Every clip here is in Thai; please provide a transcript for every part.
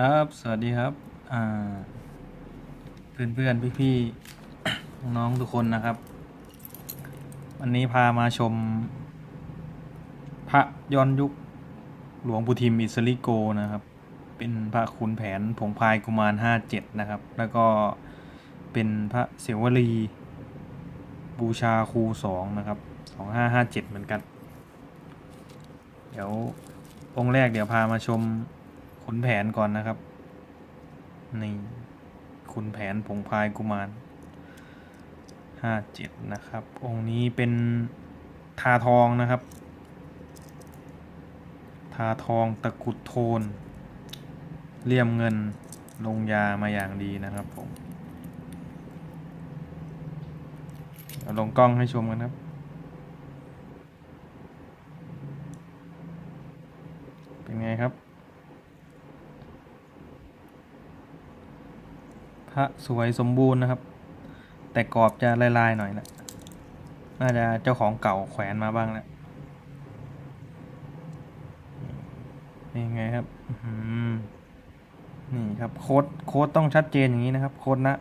ครับ สวัสดีครับเพื่อนเพื่อนพี่พี่ๆน้องทุกคนนะครับ วันนี้พามาชม พระย้อนยุคหลวงปู่ทิมอิสริโกนะครับ เป็นพระขุนแผนผงพายกุมารห้าเจ็ดนะครับ แล้วก็เป็นพระเสวลีบูชาครูสองนะครับสองห้าห้าเจ็ดเหมือนกัน เดี๋ยวองค์แรกเดี๋ยวพามาชม ขุนแผนก่อนนะครับ นี่ ขุนแผนผงพายกุมารห้าเจ็ดนะครับ องค์นี้เป็นทาทองนะครับ ทาทองตะกุดโทน เลี่ยมเงินลงยามาอย่างดีนะครับผมเดี๋ยวลงกล้องให้ชมกันครับ เป็นไงครับ พระสวยสมบูรณ์นะครับ แต่กรอบจะลายๆหน่อยนะน่าจะเจ้าของเก่าแขวนมาบ้างแล้วนี่ไงครับนี่ครับโค้ดโค้ดต้องชัดเจนอย่างนี้นะครับ โค้ดนะ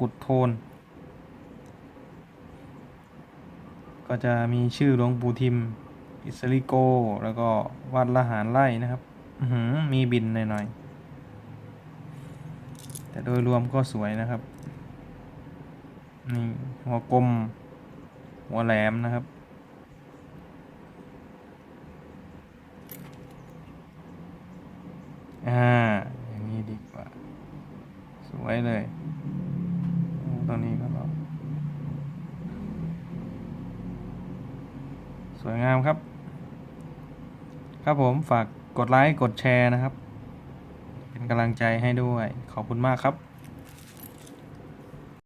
กุดโทน ก็จะมีชื่อหลวงปู่ทิม อิสริโก แล้วก็วัดละหารไล่นะครับ มีบินหน่อยๆ แต่โดยรวมก็สวยนะครับนี่หัวกลม หัวแหลมนะครับ อ่า อย่างนี้ดีกว่า สวยเลยตรงนี้ก็รอสวยงามครับ ครับผมฝากกดไลค์ กดแชร์นะครับ เป็นกำลังใจให้ด้วย ขอบคุณมากครับ